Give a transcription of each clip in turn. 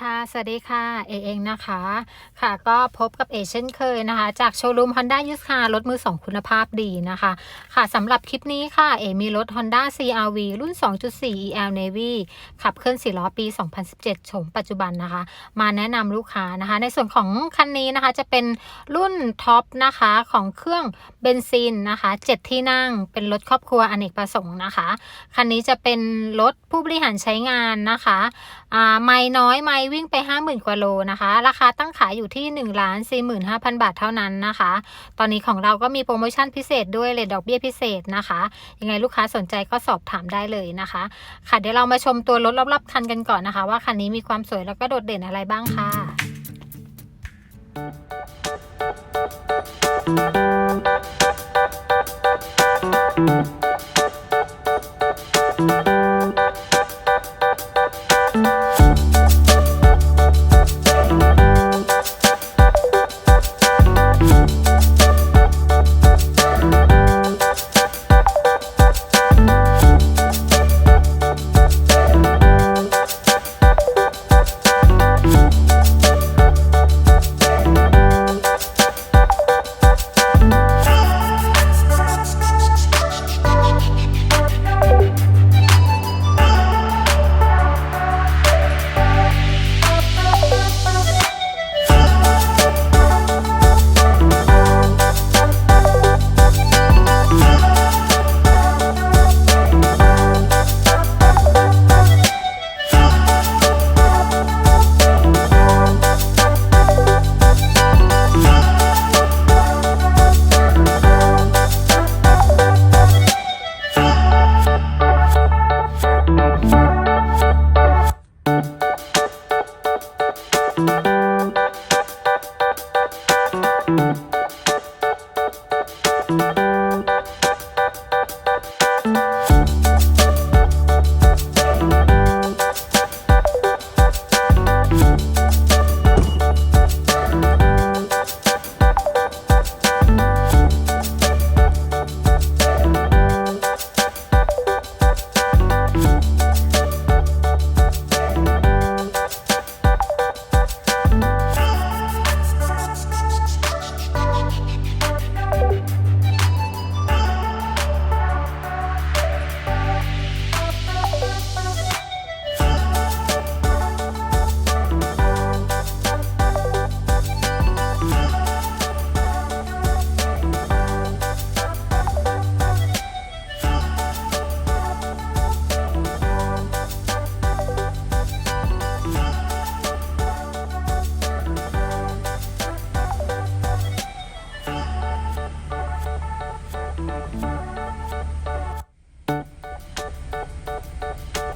ค่ะ สวัสดีค่ะ เอเองนะคะ ค่ะ ก็พบกับเอเช่นเคยนะคะ จากโชว์รูม Honda u s คารถมือ 2 คุณภาพดีนะคะ ค่ะสำหรับคลิปนี้ค่ะ เอมีรถ Honda CRV รุ่น 2.4 EL Navy ขับเคลื่อน4ล้อปี 2017โฉมปัจจุบันนะคะ มาแนะนำลูกค้านะคะ ในส่วนของคันนี้นะคะจะเป็นรุ่นท็อปนะคะของเครื่องเบนซินนะคะ 7 ที่นั่ง เป็นรถครอบครัวอเนกประสงค์นะคะ คันนี้จะเป็นรถผู้บริหารใช้งานนะคะ อ่า ไม่น้อยไม่วิ่งไป 50,000กว่าโลนะคะ ราคาตั้งขายอยู่ที่1 4 5 0 0 0บาทเท่านั้นนะคะ ตอนนี้ของเราก็มีโปรโมชั่นพิเศษด้วยเลทดอกเบี้ยพิเศษนะคะ ยังไงลูกค้าสนใจก็สอบถามได้เลยนะคะ ค่ะเดี๋ยวเรามาชมตัวรถรอบๆคันกันก่อนนะคะ ว่าคันนี้มีความสวยแล้วก็โดดเด่นอะไรบ้างค่ะ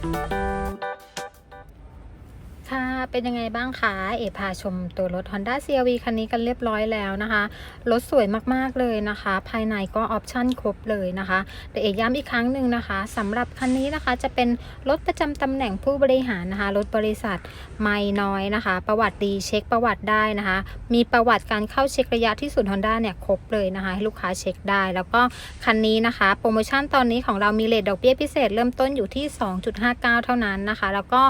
ค่ะ เป็นยังไงบ้างคะเอพาชมตัวรถ Honda CRV คันนี้กันเรียบร้อยแล้วนะคะ รถสวยมากๆเลยนะคะ ภายในก็ออปชั่นครบเลยนะคะแต่เอย้ำอีกครั้งหนึ่งนะคะสำหรับคันนี้นะคะจะเป็นรถประจำตำแหน่งผู้บริหารนะคะรถบริษัทไม่น้อยนะคะ ประวัติดีเช็คประวัติได้นะคะ มีประวัติการเข้าเช็คระยะที่ศูนย์ Honda เนี่ยครบเลยนะคะ ให้ลูกค้าเช็คได้ แล้วก็คันนี้นะคะ โปรโมชั่นตอนนี้ของเรามีเลทดอกเบี้ยพิเศษเริ่มต้นอยู่ที่ 2.59 เท่านั้นนะคะ แล้วก็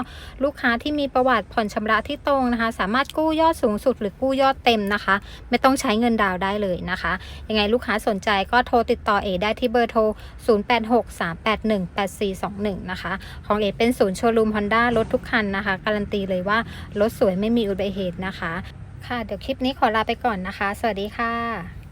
ลูกค้าที่มีประวัติผ่อนชำระที่ตรงนะคะ สามารถกู้ยอดสูงสุดหรือกู้ยอดเต็มนะคะ ไม่ต้องใช้เงินดาวน์ได้เลยนะคะ ยังไงลูกค้าสนใจก็โทรติดต่อเอได้ที่เบอร์โทร 0863818421 นะคะ ของเอเป็นศูนย์โชว์รูม Honda รถทุกคันนะคะ การันตีเลยว่ารถสวยไม่มีอุบัติเหตุนะคะ ค่ะ เดี๋ยวคลิปนี้ขอลาไปก่อนนะคะ สวัสดีค่ะ